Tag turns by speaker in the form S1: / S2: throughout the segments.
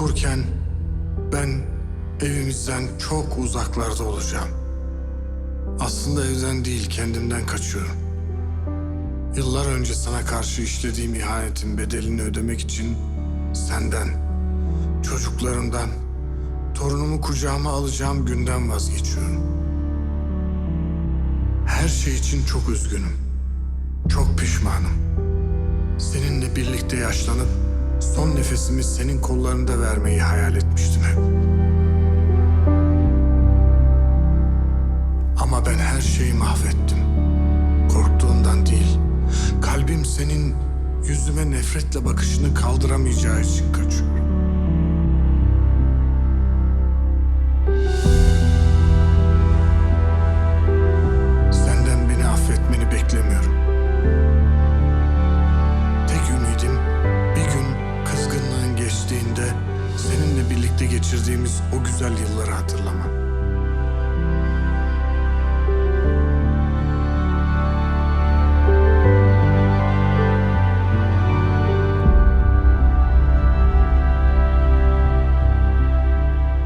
S1: okurken ben evimizden çok uzaklarda olacağım. Aslında evden değil kendimden kaçıyorum. Yıllar önce sana karşı işlediğim ihanetin bedelini ödemek için senden, çocuklarımdan, torunumu kucağıma alacağım günden vazgeçiyorum. Her şey için çok üzgünüm. Çok pişmanım. Seninle birlikte yaşlanıp son nefesimi senin kollarında vermeyi hayal etmiştim hep. Ama ben her şeyi mahvettim. Korktuğundan değil. Kalbim senin yüzüme nefretle bakışını kaldıramayacağı için kaçıyor. Birlikte geçirdiğimiz o güzel yılları hatırlaman.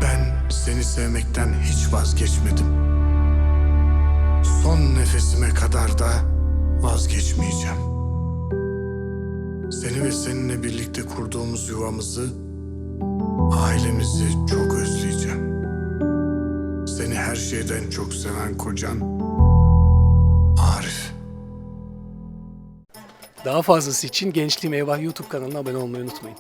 S1: Ben seni sevmekten hiç vazgeçmedim. Son nefesime kadar da vazgeçmeyeceğim. Seni ve seninle birlikte kurduğumuz yuvamızı, ailemizi çok özleyeceğim. Seni her şeyden çok seven kocan Arif.
S2: Daha fazlası için Gençliğim Eyvah YouTube kanalına abone olmayı unutmayın.